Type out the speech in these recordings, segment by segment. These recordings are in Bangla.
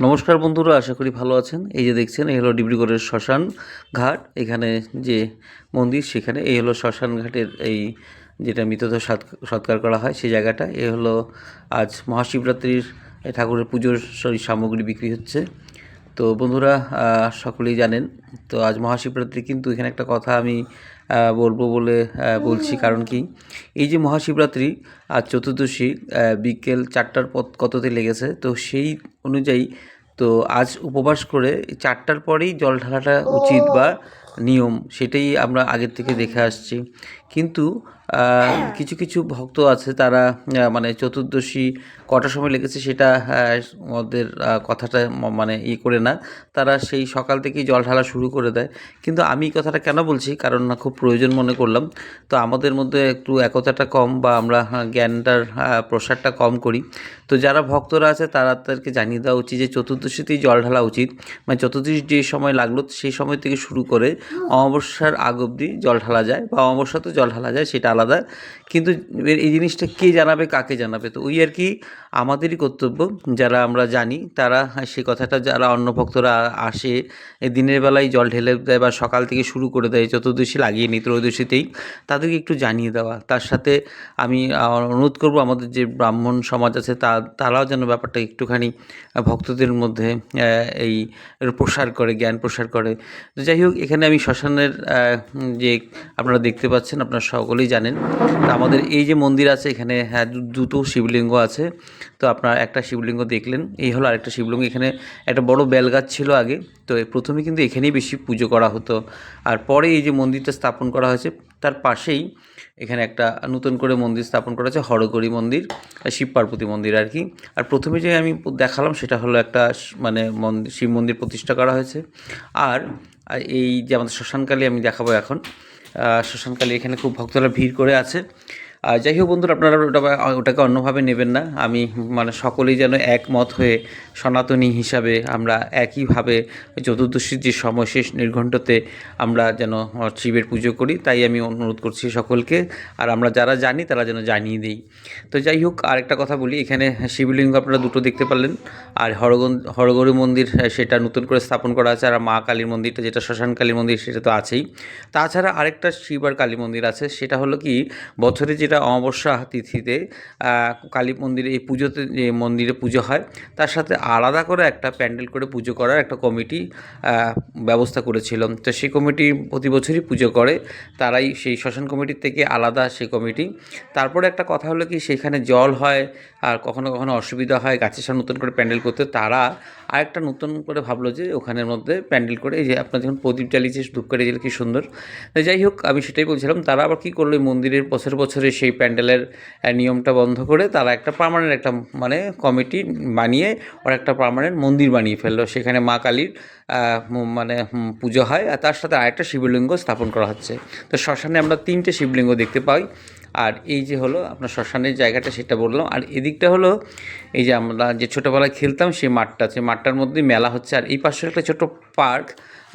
নমস্কার বন্ধুরা, আশা করি ভালো আছেন। এই যে দেখছেন, এই হলো ডিব্রুগড়ের শ্মশান ঘাট। এখানে যে মন্দির, সেখানে এই হলো শ্মশান ঘাটের এই যেটা মৃতদেহ সৎ- সৎকার করা হয়, সেই জায়গাটা। এ হলো আজ মহাশিবরাত্রির ঠাকুরের পুজোর সামগ্রী বিক্রি হচ্ছে। তো বন্ধুরা সকলেই জানেন তো আজ মহাশিবরাত্রি কিন্তু এখানে একটা কথা আমি বলব বলে বলছি। কারণ কি এই যে মহাশিবরাত্রি আজ চতুর্দশী বিকেল চারটার পথ কততে লেগেছে তো সেই অনুযায়ী তো আজ উপবাস করে চারটার পরেই জল ঢালাটা উচিত বা নিয়ম সেটাই আমরা আগের থেকে দেখে আসছি। কিন্তু কিছু কিছু ভক্ত আছে তারা মানে চতুর্দশী কটার সময় লেগেছে সেটা ওদের কথাটা মানে ই করে না। তারা সেই সকাল থেকেই জল ঢালা শুরু করে দেয়। কিন্তু আমি এই কথাটা কেন বলছি? কারণ না খুব প্রয়োজন মনে করলাম। তো আমাদের মধ্যে একটু একতাটা কম বা আমরা জ্ঞানটার প্রসারটা কম করি। তো যারা ভক্তরা আছে তারা তাদেরকে জানিয়ে দেওয়া উচিত যে চতুর্দশীতেই জল ঢালা উচিত। মানে চতুর্দশী যে সময় লাগল সেই সময় থেকে শুরু করে অমাবস্যার আগ অবধি জল ঢালা যায় বা অমাবস্যাতে জল ঢালা যায় সেটা আলাদা। কিন্তু এই জিনিসটা কে জানাবে, কাকে জানাবে? তো ওই আর কি আমাদেরই কর্তব্য। যারা আমরা জানি, তারা সে কথাটা যারা অন্য ভক্তরা আসে দিনের বেলায় জল ঢেলে দেয় বা সকাল থেকে শুরু করে দেয়, চতুর্দশী লাগিয়ে নি ত্রয়োদশীতেই, তাদেরকে একটু জানিয়ে দেওয়া। তার সাথে আমি অনুরোধ করব আমাদের যে ব্রাহ্মণ সমাজ আছে, তা, তারাও যেন ব্যাপারটা একটুখানি ভক্তদের মধ্যে এই প্রসার করে, জ্ঞান প্রসার করে। তো যাই হোক, এখানে আমি শ্মশানের যে আপনারা দেখতে পাচ্ছেন, আপনারা সকলেই জানেন তো আমাদের এই যে মন্দির আছে এখানে হ্যাঁ দুটো শিবলিঙ্গ আছে। তো আপনার একটা শিবলিঙ্গ দেখলেন, এই হলো আরেকটা শিবলিঙ্গ। এখানে একটা বড় বেলগাছ ছিল আগে, তো প্রথমে কিন্তু এখানেই বেশি পুজো করা হতো। আর পরে এই যে মন্দিরটা স্থাপন করা হয়েছে, তার পাশেই এখানে একটা নতুন করে মন্দির স্থাপন করা হয়েছে, হরগৌরী মন্দির শিব পার্বতী মন্দির আর কি। আর প্রথমে যে আমি দেখালাম, সেটা হলো একটা মানে মন্দির শিব মন্দির প্রতিষ্ঠা করা হয়েছে। আর এই যে আমাদের শ্মশানকালী আমি দেখাবো এখন শ্মশানকালী এখানে খুব ভক্তরা ভিড় করে আছে। যাই হোক বন্ধুরা, আপনারা ওটা ওটাকে অন্যভাবে নেবেন না। আমি মানে সকলেই যেন একমত হয়ে সনাতনী হিসাবে আমরা একইভাবে চতুর্দশীর যে সময় শেষ নির্ঘণ্টতে আমরা যেন শিবের পুজো করি, তাই আমি অনুরোধ করছি সকলকে। আর আমরা যারা জানি, তারা যেন জানিয়ে দিই। তো যাই হোক, আরেকটা কথা বলি, এখানে শিবলিঙ্গ আপনারা দুটো দেখতে পারলেন। আর হরগন, হরগৌরী মন্দির সেটা নতুন করে স্থাপন করা আছে, আর মা কালীর মন্দিরটা যেটা শ্মশান কালী মন্দির, সেটা তো আছেই। তাছাড়া আরেকটা শিব আর কালী মন্দির আছে, সেটা হলো কি, বছরে যেটা অমাবস্যা তিথিতে কালী মন্দিরে, এই পুজোতে যে মন্দিরে পুজো হয়, তার সাথে আলাদা করে একটা প্যান্ডেল করে পুজো করার একটা কমিটি ব্যবস্থা করেছিল। তো সেই কমিটি প্রতি বছরই পুজো করে, তারাই সেই শ্মশান কমিটির থেকে আলাদা সেই কমিটি। তারপরে একটা কথা হলো কি, সেখানে জল হয়, আর কখনো কখনো অসুবিধা হয়, গাছের সামনে নতুন করে প্যান্ডেল করতে, তারা আরেকটা নতুন করে ভাবলো যে ওখানের মধ্যে প্যান্ডেল করে, এই যে আপনার যখন প্রদীপ জ্বালিয়েছে ধূপ করে কি সুন্দর। যাই হোক, আমি সেটাই বলছিলাম, তারা আবার কী করল মন্দিরের বছর বছরে সেই প্যান্ডেলের নিয়মটা বন্ধ করে তারা একটা পার্মানেন্ট একটা মানে কমিটি বানিয়ে ওরা একটা পার্মানেন্ট মন্দির বানিয়ে ফেলল। সেখানে মা কালীর মানে পুজো হয় আর তার সাথে আরেকটা শিবলিঙ্গ স্থাপন করা হচ্ছে। তো শ্মশানে আমরা তিনটে শিবলিঙ্গ দেখতে পাই। আর এই যে হলো আপনার শ্মশানের জায়গাটা সেটা বললাম। আর এদিকটা হলো এই যে আমরা যে ছোটোবেলায় খেলতাম সেই মাঠটা, সেই মাঠটার মধ্যেই মেলা হচ্ছে। আর এই পাশে একটা ছোট পার্ক,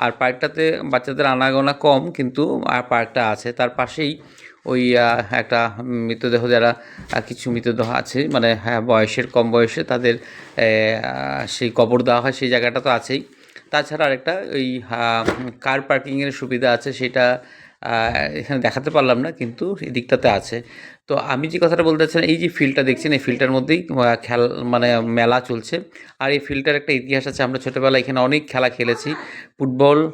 আর পার্কটাতে বাচ্চাদের আনাগোনা কম কিন্তু আর পার্কটা আছে। তার পাশেই ওই একটা মৃতদেহ যারা কিছু মৃতদেহ আছে মানে হ্যাঁ বয়সের কম বয়সে তাদের সেই কবর দেওয়া হয়, সেই জায়গাটা তো আছেই। তাছাড়া আরেকটা, ওই কার পার্কিংয়ের সুবিধা আছে সেটা এখানে দেখাতে পারলাম না, কিন্তু এদিকটাতে আছে। তো আমি যে কথাটা বলতে চাচ্ছিলাম, এই যে ফিল্ডটা দেখছেন, এই ফিল্ডটার মধ্যেই খেল মানে মেলা চলছে। আর এই ফিল্ডটার একটা ইতিহাস আছে, আমরা ছোটোবেলায় এখানে অনেক খেলা খেলেছি। ফুটবল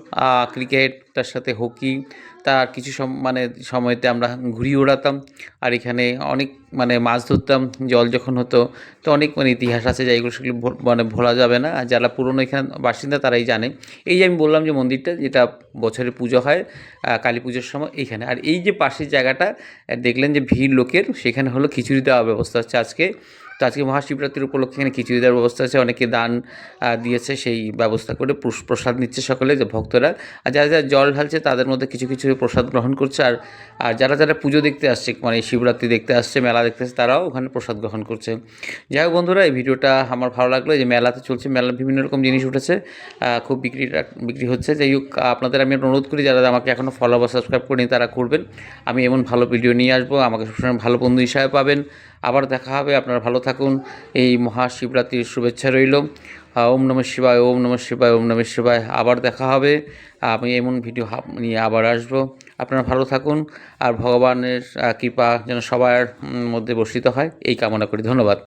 ক্রিকেট, তার সাথে হকি, তার কিছু সম মানে সময়তে আমরা ঘুড়ি ওড়াতাম। আর এখানে অনেক মানে মাছ ধরতাম, জল যখন হতো। তো অনেক মানে ইতিহাস আছে যেগুলো সেগুলো ভো- মানে ভোলা যাবে না। আর যারা পুরনো এখানে বাসিন্দা তারাই জানে। এই যে আমি বললাম যে মন্দিরটা, যেটা বছরে পুজো হয় কালী পুজোর সময় এইখানে আর এই যে পাশের জায়গাটা দেখলেন যে ভিড় লোকের সেখানে হলো খিচুড়ি দেওয়ার ব্যবস্থা হচ্ছে আজকে। তো আজকে মহাশিবরাত্রির উপলক্ষে এখানে খিচুড়ি দেওয়ার ব্যবস্থা আছে। অনেকে দান দিয়েছে সেই ব্যবস্থা করে প্রসাদ নিচ্ছে সকলে যে ভক্তরা। আর যারা যারা জল ঢালছে তাদের মধ্যে কিছু কিছু প্রসাদ গ্রহণ করছে। আর আর যারা যারা পুজো দেখতে আসছে মানে শিবরাত্রি দেখতে আসছে, মেলা দেখতে আসছে, তারাও ওখানে প্রসাদ গ্রহণ করছে। যাই হোক বন্ধুরা, এই ভিডিওটা আমার ভালো লাগল। যে মেলাতে চলছে মেলা বিভিন্ন রকম জিনিস উঠেছে খুব বিক্রি বিক্রি হচ্ছে। যাই হোক, আপনাদের আমি অনুরোধ করি, যারা আমাকে এখনও ফলো বা সাবস্ক্রাইব করেনি, তারা করবেন। আমি এমন ভালো ভিডিও নিয়ে আসব। আমাকে সবসময় ভালো বন্ধু হিসাবে পাবেন। আবার দেখা হবে। আপনারা ভালো থাকুন। এই মহাশিবরাত্রির শুভেচ্ছা রইল। ওম নমঃ শিবায়, ওম নমঃ শিবায়, ওম নমঃ শিবায়। আবার দেখা হবে। আমি এমন ভিডিও নিয়ে আবার আসব। আপনারা ভালো থাকুন আর ভগবানের কৃপা যেন সবার মধ্যে বর্ষিত হয়। এই কামনা করি। ধন্যবাদ।